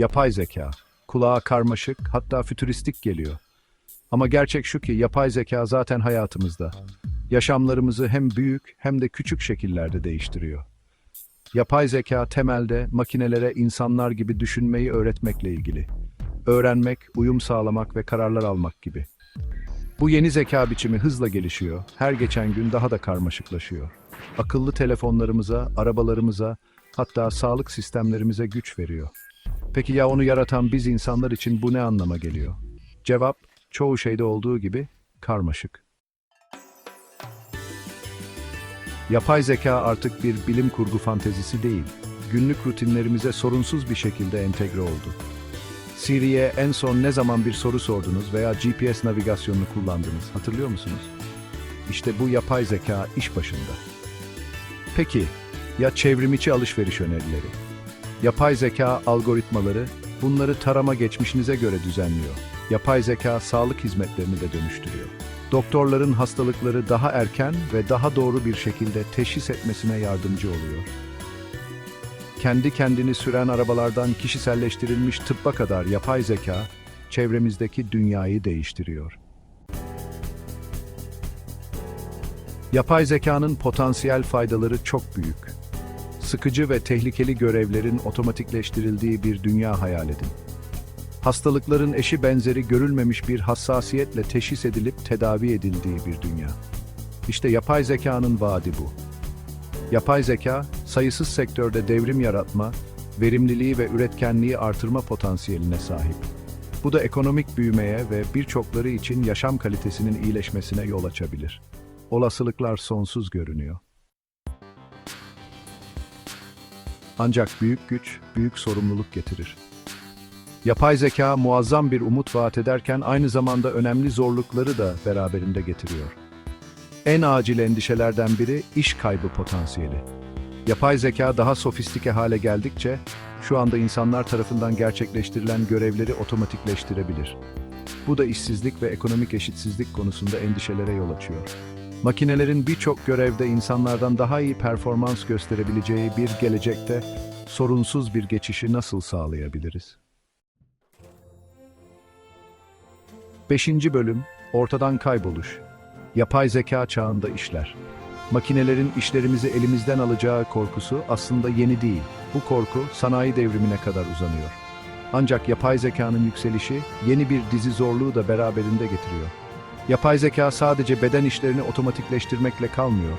Yapay zeka. Kulağa karmaşık, hatta fütüristik geliyor. Ama gerçek şu ki yapay zeka zaten hayatımızda. Yaşamlarımızı hem büyük hem de küçük şekillerde değiştiriyor. Yapay zeka temelde makinelere insanlar gibi düşünmeyi öğretmekle ilgili. Öğrenmek, uyum sağlamak ve kararlar almak gibi. Bu yeni zeka biçimi hızla gelişiyor, her geçen gün daha da karmaşıklaşıyor. Akıllı telefonlarımıza, arabalarımıza, hatta sağlık sistemlerimize güç veriyor. Peki ya onu yaratan biz insanlar için bu ne anlama geliyor? Cevap, çoğu şeyde olduğu gibi karmaşık. Yapay zeka artık bir bilim kurgu fantezisi değil, günlük rutinlerimize sorunsuz bir şekilde entegre oldu. Siri'ye en son ne zaman bir soru sordunuz veya GPS navigasyonunu kullandınız hatırlıyor musunuz? İşte bu yapay zeka iş başında. Peki, ya çevrimiçi alışveriş önerileri? Yapay zeka algoritmaları bunları tarama geçmişinize göre düzenliyor. Yapay zeka sağlık hizmetlerini de dönüştürüyor. Doktorların hastalıkları daha erken ve daha doğru bir şekilde teşhis etmesine yardımcı oluyor. Kendi kendini süren arabalardan kişiselleştirilmiş tıbba kadar yapay zeka çevremizdeki dünyayı değiştiriyor. Yapay zekanın potansiyel faydaları çok büyük. Sıkıcı ve tehlikeli görevlerin otomatikleştirildiği bir dünya hayal edin. Hastalıkların eşi benzeri görülmemiş bir hassasiyetle teşhis edilip tedavi edildiği bir dünya. İşte yapay zekanın vaadi bu. Yapay zeka, sayısız sektörde devrim yaratma, verimliliği ve üretkenliği artırma potansiyeline sahip. Bu da ekonomik büyümeye ve birçokları için yaşam kalitesinin iyileşmesine yol açabilir. Olasılıklar sonsuz görünüyor. Ancak büyük güç, büyük sorumluluk getirir. Yapay zeka muazzam bir umut vaat ederken aynı zamanda önemli zorlukları da beraberinde getiriyor. En acil endişelerden biri iş kaybı potansiyeli. Yapay zeka daha sofistike hale geldikçe şu anda insanlar tarafından gerçekleştirilen görevleri otomatikleştirebilir. Bu da işsizlik ve ekonomik eşitsizlik konusunda endişelere yol açıyor. Makinelerin birçok görevde insanlardan daha iyi performans gösterebileceği bir gelecekte sorunsuz bir geçişi nasıl sağlayabiliriz? 5. Bölüm Ortadan Kayboluş Yapay zeka çağında işler. Makinelerin işlerimizi elimizden alacağı korkusu aslında yeni değil. Bu korku sanayi devrimine kadar uzanıyor. Ancak yapay zekanın yükselişi yeni bir dizi zorluğu da beraberinde getiriyor. Yapay zeka sadece beden işlerini otomatikleştirmekle kalmıyor.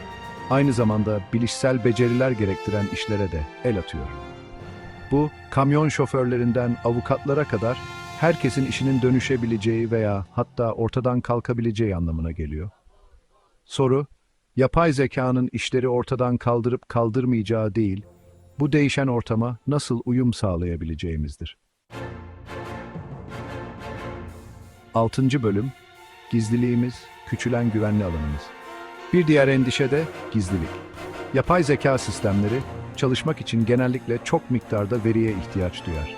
Aynı zamanda bilişsel beceriler gerektiren işlere de el atıyor. Bu, kamyon şoförlerinden avukatlara kadar herkesin işinin dönüşebileceği veya hatta ortadan kalkabileceği anlamına geliyor. Soru, yapay zekanın işleri ortadan kaldırıp kaldırmayacağı değil, bu değişen ortama nasıl uyum sağlayabileceğimizdir. 6. Bölüm Gizliliğimiz, küçülen güvenli alanımız. Bir diğer endişe de gizlilik. Yapay zeka sistemleri çalışmak için genellikle çok miktarda veriye ihtiyaç duyar.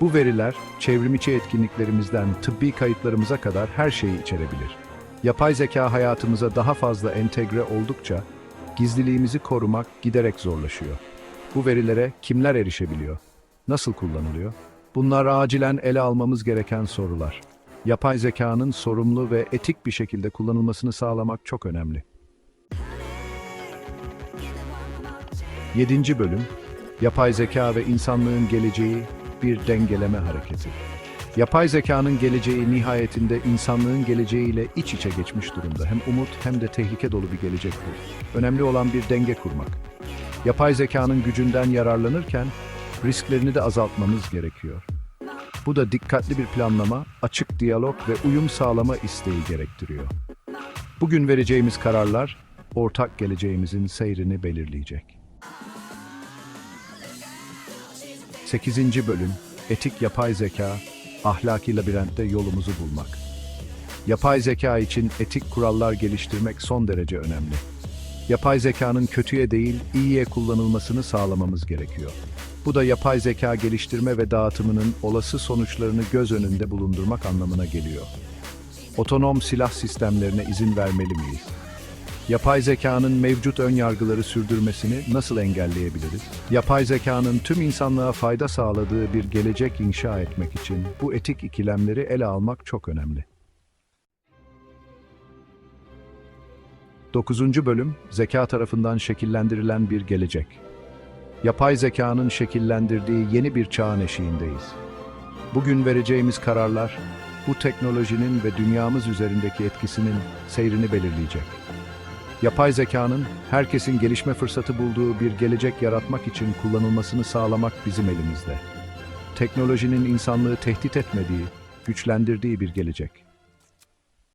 Bu veriler çevrimiçi etkinliklerimizden tıbbi kayıtlarımıza kadar her şeyi içerebilir. Yapay zeka hayatımıza daha fazla entegre oldukça gizliliğimizi korumak giderek zorlaşıyor. Bu verilere kimler erişebiliyor? Nasıl kullanılıyor? Bunlar acilen ele almamız gereken sorular. Yapay zekanın sorumlu ve etik bir şekilde kullanılmasını sağlamak çok önemli. 7. Bölüm Yapay zeka ve insanlığın geleceği bir dengeleme hareketi. Yapay zekanın geleceği nihayetinde insanlığın geleceğiyle iç içe geçmiş durumda. Hem umut hem de tehlike dolu bir gelecek bu. Önemli olan bir denge kurmak. Yapay zekanın gücünden yararlanırken risklerini de azaltmamız gerekiyor. Bu da dikkatli bir planlama, açık diyalog ve uyum sağlama isteği gerektiriyor. Bugün vereceğimiz kararlar ortak geleceğimizin seyrini belirleyecek. 8. Bölüm Etik Yapay Zeka, Ahlaki Labirentte Yolumuzu Bulmak. Yapay zeka için etik kurallar geliştirmek son derece önemli. Yapay zekanın kötüye değil, iyiye kullanılmasını sağlamamız gerekiyor. Bu da yapay zeka geliştirme ve dağıtımının olası sonuçlarını göz önünde bulundurmak anlamına geliyor. Otonom silah sistemlerine izin vermeli miyiz? Yapay zekanın mevcut ön yargıları sürdürmesini nasıl engelleyebiliriz? Yapay zekanın tüm insanlığa fayda sağladığı bir gelecek inşa etmek için bu etik ikilemleri ele almak çok önemli. 9. bölüm Zeka tarafından şekillendirilen bir gelecek. Yapay zekanın şekillendirdiği yeni bir çağın eşiğindeyiz. Bugün vereceğimiz kararlar bu teknolojinin ve dünyamız üzerindeki etkisinin seyrini belirleyecek. Yapay zekanın herkesin gelişme fırsatı bulduğu bir gelecek yaratmak için kullanılmasını sağlamak bizim elimizde. Teknolojinin insanlığı tehdit etmediği, güçlendirdiği bir gelecek.